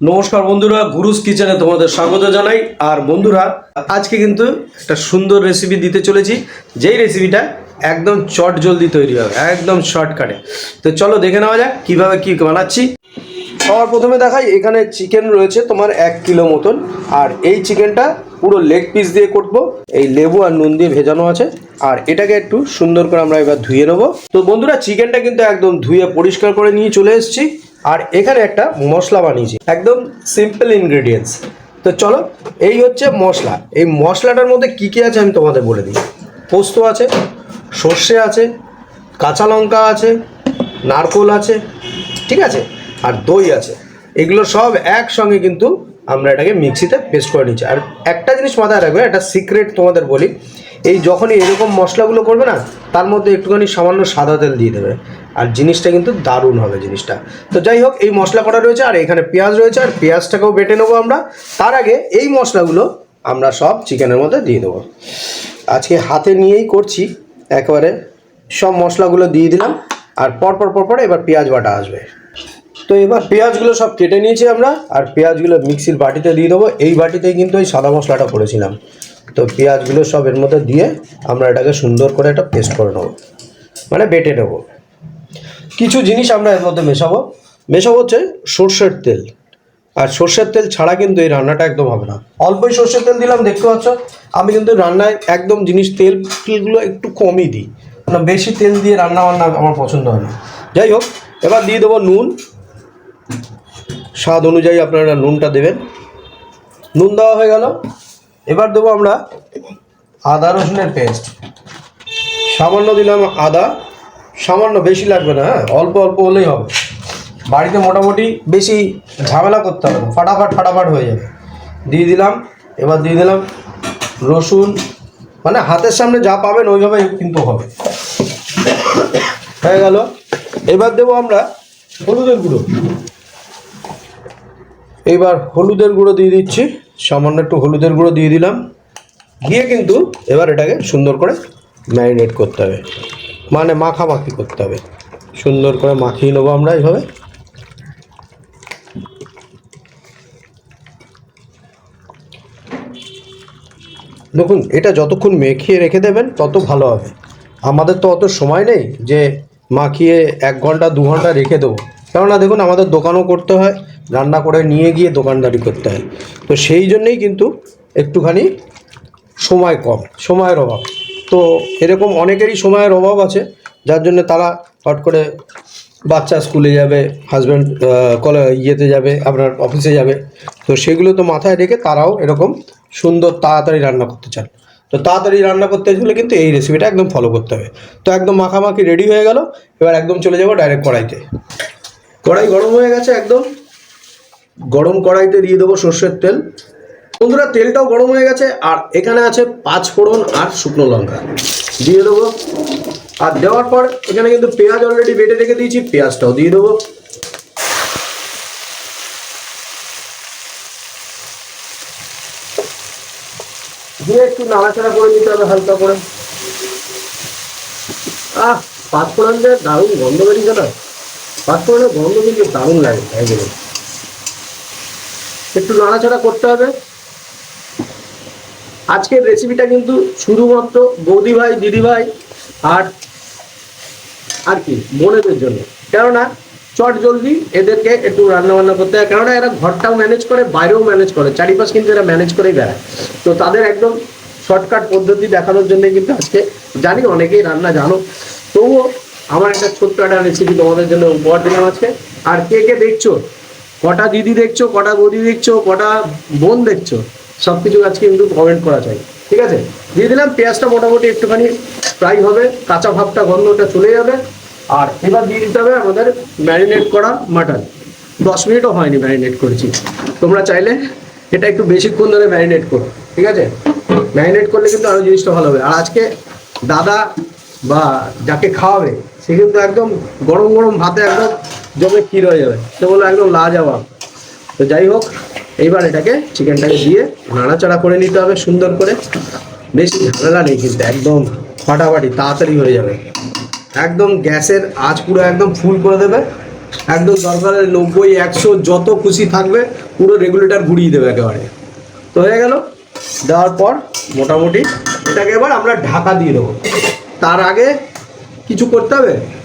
নমস্কার বন্ধুরা, গুরুস কিচেনে তোমাদের স্বাগত জানাই। আর বন্ধুরা, আজকে কিন্তু একটা সুন্দর রেসিপি দিতে চলেছি। যেই রেসিপিটা একদম চট জলদি তৈরি হবে, একদম শর্টকাটে তো চলো দেখে নেওয়া যাক কীভাবে কি বানাচ্ছি। সবার প্রথমে দেখাই, এখানে চিকেন রয়েছে তোমার এক কিলো মতন। আর এই চিকেনটা পুরো লেগ পিস দিয়ে করব। এই লেবু আর নুন দিয়ে ভেজানো আছে। আর এটাকে একটু সুন্দর করে আমরা এবার ধুয়ে নেব। তো বন্ধুরা চিকেনটা কিন্তু একদম ধুয়ে পরিষ্কার করে নিয়ে চলে এসেছি। আর এখানে একটা মশলা বানিয়েছি, একদম সিম্পল ইনগ্রেডিয়েন্টস তো চলো, এই হচ্ছে মশলা। এই মশলাটার মধ্যে কী কী আছে আমি তোমাদের বলে দিই। পোস্ত আছে, সর্ষে আছে, কাঁচা লঙ্কা আছে, নারকোল আছে, ঠিক আছে? আর দই আছে। এগুলো সব একসঙ্গে কিন্তু আমরা এটাকে মিক্সিতে পেস্ট করে নিচ্ছি। আর একটা জিনিস মাথায় রাখবে, একটা সিক্রেট তোমাদের বলি। এই যখনই এরকম মশলাগুলো করবে না, তার মধ্যে একটুখানি সামান্য সাদা তেল দিয়ে দেবে। আর জিনিসটা কিন্তু দারুণ হবে জিনিসটা। তো যাই হোক, এই মশলা করা রয়েছে, আর এখানে পেঁয়াজ রয়েছে, আর পেঁয়াজটাকেও বেটে নেব আমরা। তার আগে এই মশলাগুলো আমরা সব চিকেনের মধ্যে দিয়ে দেবো। আজকে হাতে নিয়েই করছি, একবারে সব মশলাগুলো দিয়ে দিলাম, আর পরপর পরপর এবার পেঁয়াজ বাটা আসবে। তো এবার পেঁয়াজগুলো সব কেটে নিয়েছি আমরা, আর পেঁয়াজগুলো মিক্সির বাটিতে দিয়ে দেবো। এই বাটিতেই কিন্তু ওই সাদা মশলাটা করেছিলাম। তো পেঁয়াজগুলো সব এর মধ্যে দিয়ে আমরা এটাকে সুন্দর করে একটা পেস্ট করে নেব। মানে বেটে নেব। কিছু জিনিস আমরা এর মধ্যে মেশাবো। মেশাবো হচ্ছে সর্ষের তেল। আর সর্ষের তেল ছাড়া কিন্তু এই রান্নাটা একদম হবে না। অল্পই সর্ষের তেল দিলাম, দেখতে পাচ্ছ? আমি কিন্তু রান্নায় একদম জিনিস তেল তেলগুলো একটু কমই দিই। না, বেশি তেল দিয়ে রান্না বান্না আমার পছন্দ হয় না। যাই হোক, এবার দিয়ে দেবো নুন। স্বাদ অনুযায়ী আপনারা নুনটা দেবেন। নুন দেওয়া হয়ে গেল। এবার দেবো আমরা আদা রসুনের পেস্ট সামান্য দিলাম আদা। সামান্য বেশি লাগবে না হ্যাঁ? অল্প অল্প হলেই হবে। বাড়িতে মোটামুটি বেশি ঝামেলা করতে হবে ফাটাফাট ফাটাফাট হয়ে যাবে। দিয়ে দিলাম, এবার দিয়ে দিলাম রসুন। মানে হাতের সামনে যা পাবেন ওইভাবে কিন্তু হবে। হয়ে গেল। এবার দেবো আমরা হলুদের গুঁড়ো। এইবার হলুদের গুঁড়ো দিয়ে দিচ্ছি। সামান্য একটু হলুদের গুঁড়ো দিয়ে দিলাম। দিয়ে কিন্তু এবার এটাকে সুন্দর করে ম্যারিনেট করতে হবে। মানে মাখামাখি করতে হবে। সুন্দর করে মাখিয়ে নেব আমরা এইভাবে। দেখুন, এটা যতক্ষণ মেখিয়ে রেখে দেবেন, তত ভালো হবে। আমাদের তো অত সময় নেই যে মাখিয়ে এক ঘণ্টা, দু ঘণ্টা রেখে দেবো। কেননা দেখুন, আমাদের দোকানও করতে হয়। রান্না করে নিয়ে গিয়ে দোকানদারি করতে হয়। তো সেই জন্যেই কিন্তু একটুখানি সময় কম, সময়ের অভাব। তো এরকম অনেকেরই সময়ের অভাব আছে, যার জন্য তারা হট করে বাচ্চা স্কুলে যাবে হাজব্যান্ড কলে, ইয়েতে যাবে, আপনার অফিসে যাবে। তো সেগুলো তো মাথায় রেখে তারাও এরকম সুন্দর তাড়াতাড়ি রান্না করতে চান। তো তাড়াতাড়ি রান্না করতে হলে কিন্তু এই রেসিপিটা একদম ফলো করতে হবে। তো একদম মাখামাখি রেডি হয়ে গেল, এবার একদম চলে যাব ডাইরেক্ট কড়াইতে। কড়াই গরম হয়ে গেছে একদম। গরম কড়াইতে দিয়ে দেবো সর্ষের তেল। বন্ধুরা, তেলটাও গরম হয়ে গেছে, আর এখানে আছে পাঁচ ফোড়ন আর শুকনো লঙ্কা। দিয়ে দেবো। আর দেওয়ার পর এখানে কিন্তু পেঁয়াজ অলরেডি বেটে রেখে দিয়েছি, পেঁয়াজটাও দিয়ে দেবো। দিয়ে একটু নাড়াচাড়া করে নিতে হবে হালকা করে। আহ, পাঁচ ফোড়নের দারুণ গন্ধ বেরিয়েছে না? পাঁচ ফোড়নের গন্ধ কিন্তু দারুণ লাগে একটু নাড়াচাড়া করতে হবে। আজকের রেসিপিটা কিন্তু শুধুমাত্র বৌদি ভাই, দিদি ভাই আর আর কি, বোনেদের জন্য। কেননা চট জলদি এদেরকে একটু রান্না বান্না করতে হয়। কেননা এরা ঘরটাও ম্যানেজ করে, বাইরেও ম্যানেজ করে। চারিপাশ কিন্তু এরা ম্যানেজ করেই বেড়ায়। তো তাদের একদম শর্টকাট পদ্ধতি দেখানোর জন্য কিন্তু আজকে জানি অনেকেই রান্না জানো। তবুও আমার একটা ছোট্ট একটা রেসিপি তোমাদের জন্য উপহার দিলাম আজকে। আর কে কে দেখছ? কটা দিদি দেখছ, কটা বৌদি দেখছ, কটা বোন দেখছ সব কিছু আজকে কিন্তু কমেন্ট করা চাই, ঠিক আছে? দিয়ে দিলাম, পেঁয়াজটা মোটামুটি একটুখানি ফ্রাই হবে, কাঁচা ভাবটা, গন্ধটা চলে যাবে, আর এবার দিয়ে দিতে হবে আমাদের ম্যারিনেট করা মাটন দশ মিনিটও হয়নি ম্যারিনেট করেছি। তোমরা চাইলে এটা একটু বেশিক্ষণ ধরে ম্যারিনেট করো, ঠিক আছে? ম্যারিনেট করলে কিন্তু আরও জিনিসটা ভালো হবে। আর আজকে দাদা বা যাকে খাওয়াবে, সে কিন্তু একদম গরম গরম ভাতে একদম জমে ক্ষীর হয়ে যাবে। সে বলল একদম লাজবাব। তো যাই হোক, এইবার এটাকে চিকেনটাকে দিয়ে নাড়াচাড়া করে নিতে হবে সুন্দর করে। বেশি ঝামেলা নেই কিন্তু, একদম ফাটাফাটি, তাড়াতাড়ি হয়ে যাবে। একদম গ্যাসের আঁচ পুরো একদম ফুল করে দেবে। একদম দরকারের নব্বই, একশো যত খুশি থাকবে, পুরো রেগুলেটর ঘুরিয়ে দেবে একেবারে। তো হয়ে গেল। দেওয়ার পর মোটামুটি এটাকে এবার আমরা ঢাকা দিয়ে দেবো। তার আগে কিছু করতে হবে?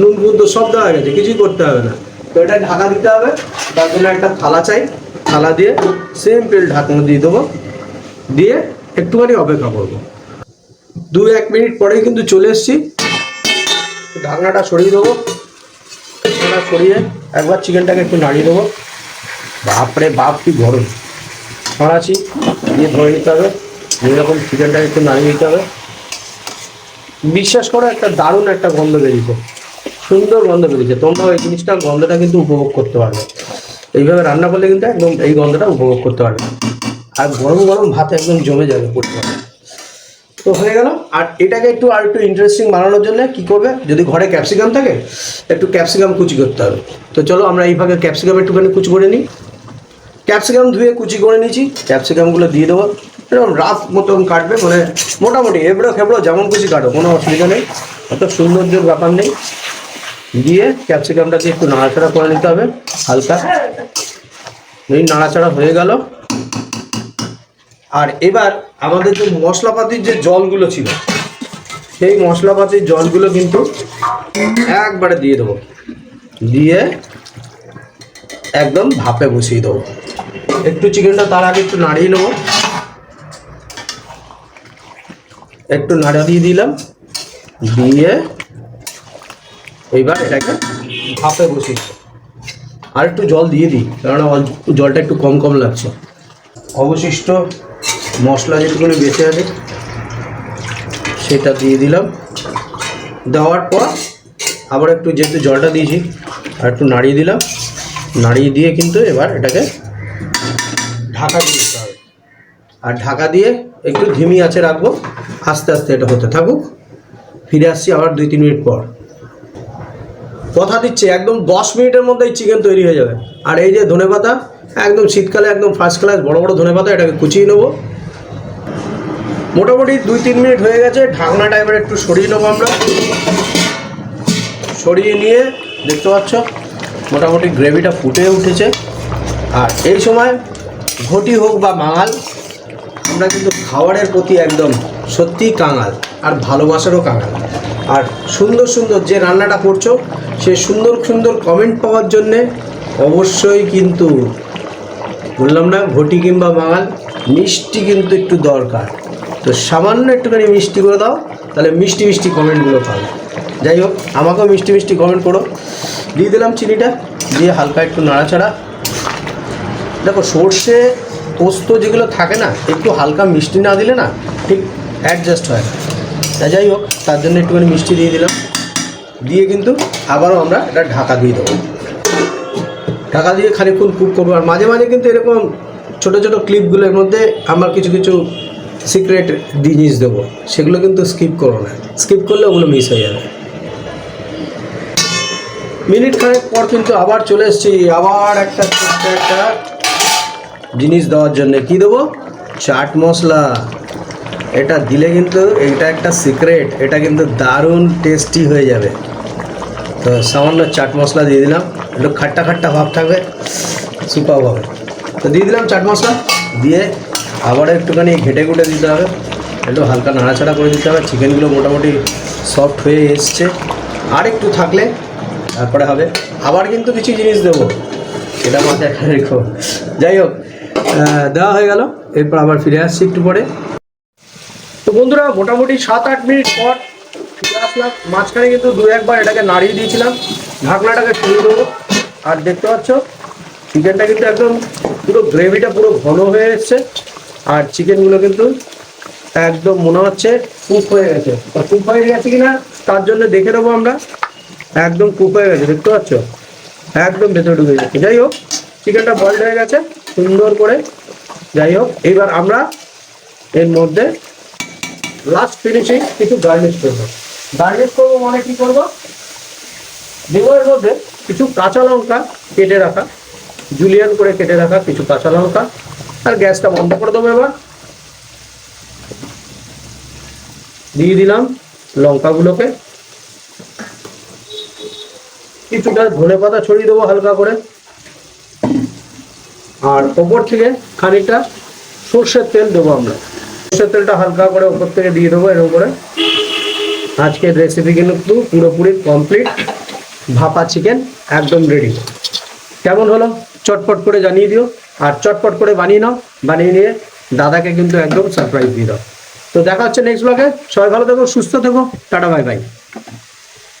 নুন বুদ্ধ সব দেওয়া গেছে, কিছুই করতে হবে না। তো এটা ঢাকা দিতে হবে, তার জন্য একটা থালা চাই, থালা দিয়ে সিম্পল ঢাকনা দিয়ে দেবো, দিয়ে একটুখানি অপেক্ষা করব। দু এক মিনিট পরেই কিন্তু চলে এসেছি। ঢাকনাটা সরিয়ে দেবো, ঢাকনাটা সরিয়ে একবার চিকেনটাকে একটু নাড়িয়ে দেবো। বাপরে বাপ, কি গরম। ছড়াচ্ছি দিয়ে ধরে নিতে হবে, এইরকম চিকেনটাকে একটু নাড়িয়ে নিতে হবে। বিশ্বাস করো, একটা দারুণ একটা গন্ধ বেরিয়েছে। সুন্দর গন্ধ বেরিয়েছে। তোমরা ওই জিনিসটা, গন্ধটা কিন্তু উপভোগ করতে পারবে। এইভাবে রান্না করলে কিন্তু একদম এই গন্ধটা উপভোগ করতে পারবে। আর গরম গরম ভাত একদম জমে যাবে পারবে তো হয়ে গেল। আর এটাকে একটু, আর একটু ইন্টারেস্টিং বানানোর জন্য কি করবে? যদি ঘরে ক্যাপসিকাম থাকে, একটু ক্যাপসিকাম কুচি করতে হবে। তো চলো আমরা এইভাবে ক্যাপসিকাম একটুখানি কুচি করে নিই। ক্যাপসিকাম ধুয়ে কুচি করে নিয়েছি। ক্যাপসিকামগুলো দিয়ে দেবো। এরকম রাফ মতন কাটবে মানে মোটামুটি, এবড়ো খেবড়ো যেমন খুশি কাটো, কোনো অসুবিধা নেই। অত সৌন্দর্যের ব্যাপার নেই। দিয়ে ক্যাপসিকামটাকে একটু নাড়াচাড়া করে নিতে হবে, হালকা। এই নাড়াচাড়া হয়ে গেল। আর এবার আমাদের যে মশলাপাতির যে জলগুলো ছিল, সেই মশলাপাতির জলগুলো কিন্তু একবারে দিয়ে দেবো। দিয়ে একদম ভাপে বসিয়ে দেবো। একটু চিকেনটা তার আগে একটু নাড়িয়ে নেব। একটু নাড়া দিয়ে দিলাম। দিয়ে এইবার এটাকে ভাপে বসিয়ে আর একটু জল দিয়ে দিই, কেননা জলটা একটু কম কম লাগছে। অবশিষ্ট মশলা যেটুকুনি বেঁচে আছে, সেটা দিয়ে দিলাম। দেওয়ার পর আবার একটু যেহেতু জলটা দিয়েছি, আর একটু নাড়িয়ে দিলাম। নাড়িয়ে দিয়ে কিন্তু এবার এটাকে ঢাকা দিয়ে দিতে হবে। আর ঢাকা দিয়ে একটু ধিমি আছে রাখব, আস্তে আস্তে এটা হতে থাকুক। ফিরে আসছি আবার দুই তিন মিনিট পর। কথা দিচ্ছে, একদম দশ মিনিটের মধ্যেই চিকেন তৈরি হয়ে যাবে। আর এই যে ধনেপাতা একদম শীতকালে একদম ফার্স্ট ক্লাস বড় বড় ধনেপাতা এটাকে কুচিয়ে নেব। মোটামুটি দুই তিন মিনিট হয়ে গেছে, ঢাকনাটা এবার একটু সরিয়ে নেব আমরা। সরিয়ে নিয়ে, দেখতে পাচ্ছ, মোটামুটি গ্রেভিটা ফুটে উঠেছে। আর এই সময় ঘটি হোক বা বাঙাল আমরা কিন্তু খাবারের প্রতি একদম সত্যিই কাঙাল, আর ভালোবাসারও কাঙাল। আর সুন্দর সুন্দর যে রান্নাটা করছ সে সুন্দর সুন্দর কমেন্ট পাওয়ার জন্যে অবশ্যই কিন্তু, বললাম না, ঘটি কিংবা বাঙাল, মিষ্টি কিন্তু একটু দরকার। তো সামান্য একটুখানি মিষ্টি করে দাও, তাহলে মিষ্টি মিষ্টি কমেন্টগুলো পাবে। যাই হোক, আমাকেও মিষ্টি মিষ্টি কমেন্ট করো। দিয়ে দিলাম চিনিটা, দিয়ে হালকা একটু নাড়াচাড়া। দেখো, সর্ষে পোস্ত যেগুলো থাকে না, একটু হালকা মিষ্টি না দিলে না ঠিক অ্যাডজাস্ট হয় না। যাই হোক, তার জন্য একটুখানি মিষ্টি দিয়ে দিলাম। দিয়ে কিন্তু আবারও আমরা এটা ঢাকা দিয়ে দেবো। ঢাকা দিয়ে খানিকক্ষণ কুক করব। আর মাঝে মাঝে কিন্তু এরকম ছোটো ছোটো ক্লিপগুলোর মধ্যে আমার কিছু কিছু সিক্রেট জিনিস দেবো। সেগুলো কিন্তু স্কিপ করো না। স্কিপ করলে ওগুলো মিস হয়ে যাবে। মিনিট খানেক পর কিন্তু আবার চলে এসেছি। আবার একটা একটা জিনিস দেওয়ার জন্য। কি দেবো? চাট মশলা। এটা দিলে কিন্তু এটা একটা সিক্রেট এটা কিন্তু দারুণ টেস্টি হয়ে যাবে। তো সামান্য চাট মশলা দিয়ে দিলাম। একটু খাট্টা খাট্টা ভাব থাকবে সুপার হবে। তো দিয়ে দিলাম চাট মশলা, দিয়ে আবার একটুখানি ঘেটে ঘুটে দিতে হবে। একটু হালকা নাড়াচাড়া করে দিতে হবে। চিকেনগুলো মোটামুটি সফট হয়ে এসছে। আর একটু থাকলে তারপরে হবে। আবার কিন্তু কিছু জিনিস দেবো, সেটা মাথায় রেখো। যাই হোক দেওয়া হয়ে গেল। এরপর আবার ফিরে আসছি একটু পরে। তো বন্ধুরা, মোটামুটি সাত আট মিনিট পর মাঝখানে কিন্তু দু একবার এটাকে নাড়িয়ে দিয়েছিলাম। ঢাকনাটাকে খুলে দেবো। আর দেখতে পাচ্ছ চিকেনটা কিন্তু একদম পুরো গ্রেভিটা পুরো ঘন হয়ে এসছে। আর চিকেনগুলো কিন্তু একদম মনে হচ্ছে কুক হয়ে গেছে। কুক হয়ে গেছে কিনা, তার জন্য দেখে নেব আমরা। একদম কুক হয়ে গেছে, দেখতে পাচ্ছ? একদম ভেতরে ঢুকে গেছে। যাই হোক চিকেনটা বয়েলড হয়ে গেছে, সুন্দর করে। যাই হোক, এইবার আমরা এর মধ্যে লাস্ট ফিনিশিং কিছু গার্নিশ করব। গার্নিশ করব মানে কি করব? এর মধ্যে কিছু কাঁচা লঙ্কা কেটে রাখা জুলিয়ান করে কেটে রাখা কিছু কাঁচা লঙ্কা, আর গ্যাসটা বন্ধ করে দেবো এবার। দিয়ে দিলাম লঙ্কাগুলোকে। কিছুটা ধনে পাতা ছড়িয়ে দেবো হালকা করে। আর ওপর থেকে খানিকটা সর্ষের তেল দেবো আমরা। সর্ষের তেলটা হালকা করে ওপর থেকে দিয়ে দেবো এরকম করে আজকের রেসিপি কিন্তু পুরোপুরি কমপ্লিট ভাপা চিকেন একদম রেডি কেমন হলো? চটপট করে জানিয়ে দিও। আর চটপট করে বানিয়ে নাও। বানিয়ে নিয়ে দাদাকে কিন্তু একদম সারপ্রাইজ দিয়ে দাও। তো দেখা হচ্ছে নেক্সট ব্লগে সবাই ভালো থেকো, সুস্থ থেকো। Tata bye bye